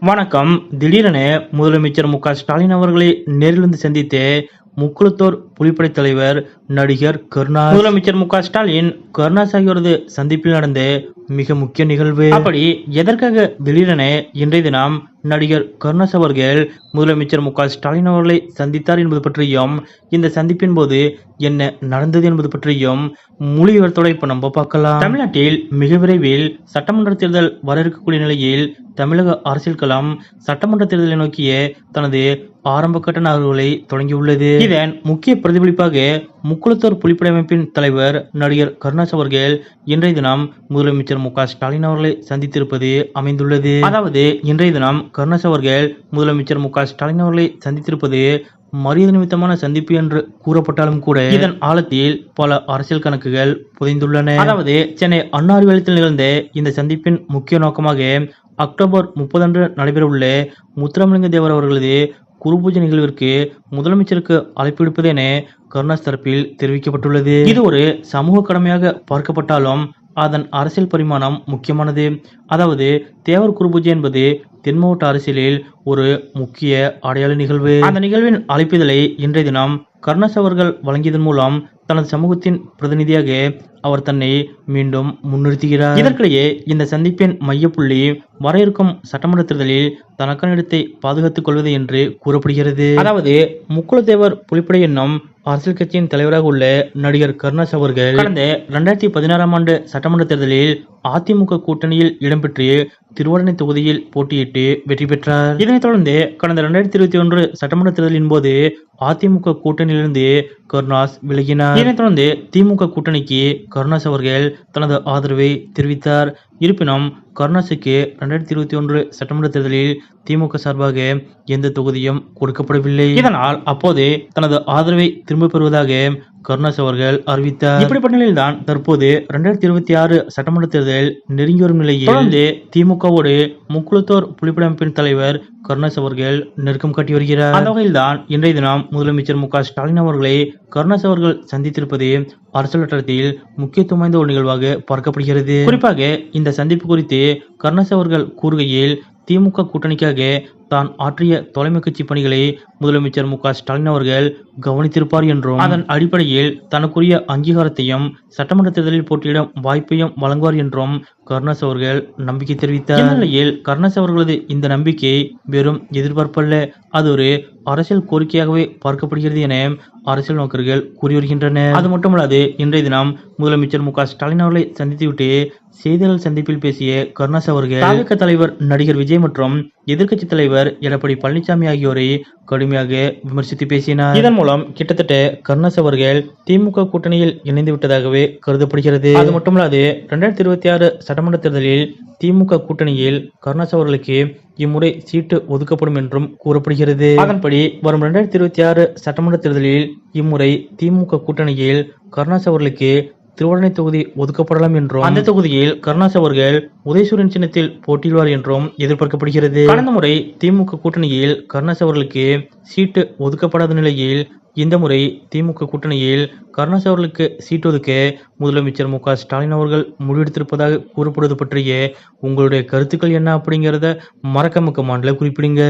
வணக்கம். திடீரென முதலமைச்சர் மு க ஸ்டாலின் அவர்களை நேரில் வந்து சந்தித்து முக்குளத்தோர் புலிப்படை தலைவர் நடிகர் கருணா முதலமைச்சர் மு க ஸ்டாலின் கருணாஸ் ஆகியோரது சந்திப்பில் நடந்த மிக முக்கிய நிகழ்வு. அப்படி எதற்காக திடீரென இன்றைய தினம் நடிகர் கருணாஸ் அவர்கள் முதலமைச்சர் மு க ஸ்டாலின் அவர்களை சந்தித்தார் என்பது பற்றியும் இந்த சந்திப்பின் போது என்ன நடந்தது என்பது பற்றியும் முழு விவரத்தோட இப்ப நம்ம பார்க்கலாம். தமிழ்நாட்டில் மிக விரைவில் சட்டமன்ற தேர்தல் வர இருக்கக்கூடிய நிலையில் தமிழக அரசியல் களம் சட்டமன்ற தேர்தலை நோக்கிய தனது ஆரம்ப கட்ட நகர்வுகளை தொடங்கியுள்ளது. இதன் முக்கிய பிரதிபலிப்பாக முக்குளத்தூர் புலிப்படையமைப்பின் தலைவர் நடிகர் கருணாஸ் அவர்கள் இன்றைய தினம் முதலமைச்சர் மு க ஸ்டாலின் அவர்களை சந்தித்திருப்பது அமைந்துள்ளது. அதாவது இன்றைய தினம் கருணாஸ் அவர்கள் முதலமைச்சர் மு க ஸ்டாலின் அவர்களை சந்தித்திருப்பது மரியாதை நிமித்தமான சந்திப்பு என்று கூறப்பட்டாலும் கூட இதன் ஆழத்தில் பல அரசியல் கணக்குகள் புதைந்துள்ளன. அதாவது சென்னை அண்ணா அறிவாலயத்தில் நிகழ்ந்த இந்த சந்திப்பின் முக்கிய நோக்கமாக அக்டோபர் முப்பது அன்று நடைபெறவுள்ள முத்துராமலிங்க தேவர் அவர்களது குருபூஜை நிகழ்விற்கு முதலமைச்சருக்கு அழைப்பு விடுப்பது என கருணாஸ் தரப்பில் தெரிவிக்கப்பட்டுள்ளது. இது ஒரு சமூக கடமையாக பார்க்கப்பட்டாலும் அதன் அரசியல் பரிமாணம் முக்கியமானது. அதாவது தேவர் குருபூஜை என்பது தென் மாவட்ட அரசியலில் ஒரு முக்கிய அடையாள நிகழ்வு. அந்த நிகழ்வின் அழைப்பிதழை இன்றைய தினம் கருணாஸ் அவர்கள் வழங்கியதன் மூலம் தனது சமூகத்தின் பிரதிநிதியாக அவர் தன்னை மீண்டும் முன்னிறுத்துகிறார். இதற்கிடையே இந்த சந்திப்பின் மையப்புள்ளி வர இருக்கும் சட்டமன்ற தேர்தலில் தனக்கான இடத்தை பாதுகாத்துக் கொள்வது என்று கூறப்படுகிறது. அதாவது முக்குலதேவர் புலிப்படை என்னும் அரசியல் கட்சியின் தலைவராக உள்ள நடிகர் கருணாஸ் அவர்கள் கடந்த இரண்டாயிரத்தி பதினாறாம் ஆண்டு சட்டமன்ற தேர்தலில் அதிமுக கூட்டணியில் இடம்பெற்று திருவாடனை தொகுதியில் போட்டியிட்டு வெற்றி பெற்றார். இதனைத் தொடர்ந்து கடந்த இரண்டாயிரத்தி இருபத்தி ஒன்று சட்டமன்ற தேர்தலின் போது அதிமுக கூட்டணியிலிருந்து கருணாஸ் விலகினார். இதனைத் தொடர்ந்து திமுக கூட்டணிக்கு கருணாஸ் அவர்கள் தனது ஆதரவை தெரிவித்தார். இருப்பினும் கருணாஸுக்கு இரண்டாயிரத்தி இருபத்தி ஒன்று சட்டமன்ற தேர்தலில் திமுக சார்பாக எந்த தொகுதியும் கொடுக்கப்படவில்லை. இதனால் அப்போது தனது ஆதரவை திரும்ப பெறுவதாக கருணாஸ் அவர்கள் அறிவித்தார். இப்படிப்பட்ட நிலையில்தான் தற்போது இரண்டாயிரத்தி இருபத்தி ஆறு சட்டமன்ற தேர்தல் நெருங்கி வரும் நிலையில் தொடர்ந்து திமுகவோடு முக்குளத்தோர் புலிப்படை அமைப்பின் தலைவர் கருணாஸ் அவர்கள் நெருக்கம் காட்டி வருகிறார். அந்த வகையில்தான் இன்றைய தினம் முதலமைச்சர் மு ஸ்டாலின் அவர்களை கருணாஸ் அவர்கள் சந்தித்திருப்பது அரசியல் முக்கியத்துவம் வாய்ந்த ஒரு நிகழ்வாக பார்க்கப்படுகிறது. குறிப்பாக இந்த இந்த சந்திப்பு குறித்து கருணாஸ் அவர்கள் கூறுகையில் திமுக கூட்டணிக்காக தான் ஆற்றிய தொலைமை கட்சி பணிகளை முதலமைச்சர் மு ஸ்டாலின் அவர்கள் கவனித்திருப்பார் என்றும் அதன் அடிப்படையில் தனக்குரிய அங்கீகாரத்தையும் சட்டமன்ற தேர்தலில் போட்டியிடும் வாய்ப்பையும் வழங்குவார் என்றும் கருணாஸ் அவர்கள் நம்பிக்கை தெரிவித்தார். நிலையில் கருணாஸ் அவர்களது இந்த நம்பிக்கை வெறும் எதிர்பார்ப்பல்ல அது ஒரு அரசியல் கோரிக்கையாகவே பார்க்கப்படுகிறது என அரசியல் நோக்கர்கள் கூறி வருகின்றனர். அது மட்டுமல்லாது இன்றைய தினம் முதலமைச்சர் மு ஸ்டாலின் அவர்களை சந்தித்துவிட்டு செய்தியாளர் சந்திப்பில் பேசிய கருணாஸ் அவர்கள் தாவக தலைவர் நடிகர் விஜய் மற்றும் எதிர்க்கட்சி தலைவர் எடப்பாடி பழனிசாமி ஆகியோரை கடுமையாக விமர்சித்து பேசினார். இதன் மூலம் கிட்டத்தட்ட கருணாஸ் அவர்கள் திமுக கூட்டணியில் இணைந்து விட்டதாகவே கருதப்படுகிறது. அது மட்டுமல்லாது இரண்டாயிரத்தி இருபத்தி ஆறு சட்டமன்ற தேர்தலில் திமுக கூட்டணியில் கருணாஸ் அவர்களுக்கு இம்முறை சீட்டு ஒதுக்கப்படும் என்றும் கூறப்படுகிறது. அதன்படி வரும் இரண்டாயிரத்தி இருபத்தி ஆறு சட்டமன்ற தேர்தலில் இம்முறை திமுக கூட்டணியில் கருணாஸ் அவர்களுக்கு திருவண்ணை தொகுதி ஒதுக்கப்படலாம் என்றும் அந்த தொகுதியில் கருணாஸ் அவர்கள் உதயசூரியன் சின்னத்தில் போட்டியிடுவார் என்றும் எதிர்பார்க்கப்படுகிறது. கடந்த முறை திமுக கூட்டணியில் கருணாஸ் அவர்களுக்கு சீட்டு ஒதுக்கப்படாத நிலையில் இந்த முறை திமுக கூட்டணியில் கருணாஸ் அவர்களுக்கு சீட்டு ஒதுக்க முதலமைச்சர் மு க ஸ்டாலின் அவர்கள் முடிவெடுத்திருப்பதாக கூறப்படுவது பற்றிய உங்களுடைய கருத்துக்கள் என்ன அப்படிங்கிறத மறக்காம கமாண்ட்ல குறிப்பிடுங்க.